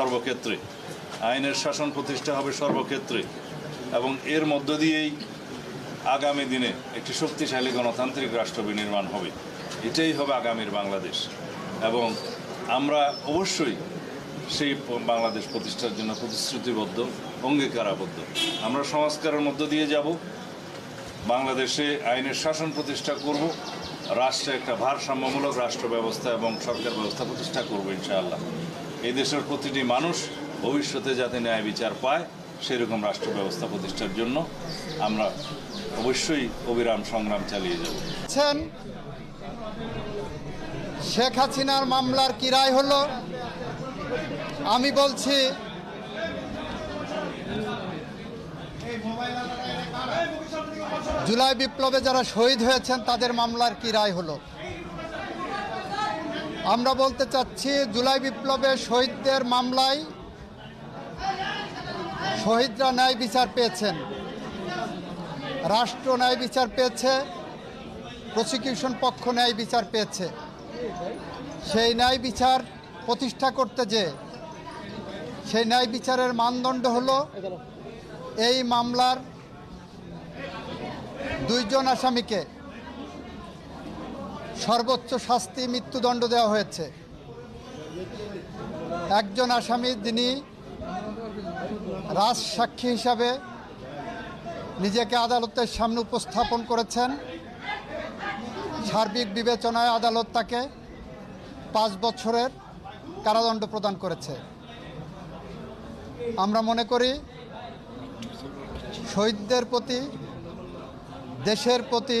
সর্বক্ষেত্রে। আইনের শাসন প্রতিষ্ঠা হবে সর্বক্ষেত্রে এবং এর মধ্য দিয়েই আগামী দিনে একটি শক্তিশালী গণতান্ত্রিক রাষ্ট্র বিনির্মাণ হবে। এটাই হবে আগামীর বাংলাদেশ। এবং আমরা অবশ্যই সেই বাংলাদেশ প্রতিষ্ঠার জন্য প্রতিশ্রুতিবদ্ধ, অঙ্গীকারাবদ্ধ। আমরা সংস্কারের মধ্য দিয়ে যাব। বাংলাদেশে আইনের শাসন প্রতিষ্ঠা করব। রাষ্ট্রে একটা ভারসাম্যমূলক রাষ্ট্র ব্যবস্থা এবং সরকার ব্যবস্থা প্রতিষ্ঠা করব ইনশাআল্লাহ। এই দেশের প্রতিটি মানুষ ভবিষ্যতে যাতে ন্যায় বিচার পায়, সেরকম রাষ্ট্র ব্যবস্থা প্রতিষ্ঠার জন্য আমরা অবশ্যই অবিরাম সংগ্রাম চালিয়ে যাব। শেখ হাসিনার মামলার কি রায় হলো, আমি বলছি, জুলাই বিপ্লবে যারা শহীদ হয়েছেন তাদের মামলার কি রায় হলো। আমরা বলতে চাচ্ছি, জুলাই বিপ্লবে শহীদদের মামলায় শহীদরা ন্যায় বিচার পেয়েছেন। রাষ্ট্র ন্যায় বিচার পেয়েছে প্রসিকিউশন পক্ষ ন্যায় বিচার পেয়েছে। সেই ন্যায় বিচার প্রতিষ্ঠা করতে যে, সেই ন্যায় বিচারের মানদণ্ড হলো, এই মামলার দুইজন আসামিকে সর্বোচ্চ শাস্তি মৃত্যুদণ্ড দেওয়া হয়েছে। একজন আসামি যিনি রাজ সাক্ষী হিসাবে নিজেকে আদালতের সামনে উপস্থাপন করেছেন, সার্বিক বিবেচনায় আদালত তাকে পাঁচ বছরের কারাদণ্ড প্রদান করেছে। আমরা মনে করি, শহীদদের প্রতি, দেশের প্রতি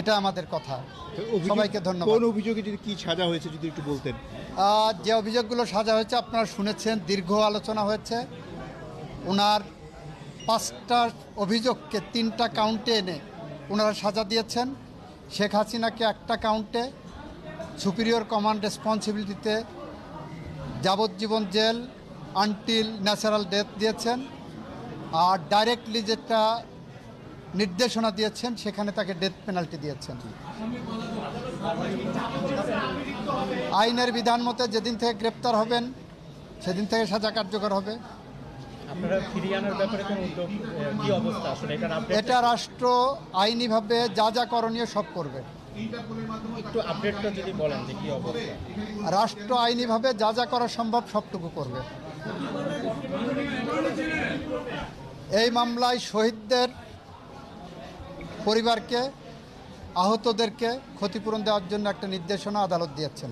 এটা আমাদের কথা। সবাইকে ধন্যবাদ। কোন অভিযোগে যদি কি সাজা হয়েছে যদি একটু বলতেন? যে অভিযোগগুলো সাজা হয়েছে আপনারা শুনেছেন দীর্ঘ আলোচনা হয়েছে। ওনার পাঁচটা অভিযোগকে তিনটা কাউন্টে এনে ওনারা সাজা দিয়েছেন। শেখ হাসিনাকে একটা কাউন্টে সুপিরিয়র কমান্ড রেসপন্সিবিলিটিতে যাবজ্জীবন জেল আনটিল ন্যাচারাল ডেথ দিয়েছেন। আর ডাইরেক্টলি যেটা নির্দেশনা দিয়েছেন সেখানে তাকে ডেথ পেনাল্টি দিয়েছেন। আইনের বিধান মতে যেদিন থেকে গ্রেপ্তার হবেন সেদিন থেকে সাজা কার্যকর হবে। এটা রাষ্ট্র আইনিভাবে যা যা করণীয় সব করবে। রাষ্ট্র আইনিভাবে যা যা করা সম্ভব সবটুকু করবে। এই মামলায় শহীদদের পরিবারকে আহতদেরকে ক্ষতিপূরণ দেওয়ার জন্য একটা নির্দেশনা আদালত দিয়েছেন।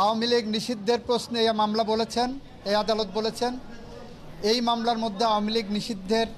আওয়ামী লীগ নিষিদ্ধের প্রশ্নে এই মামলা বলেছেন এই আদালত বলেছেন এই মামলার মধ্যে আওয়ামী লীগ নিষিদ্ধের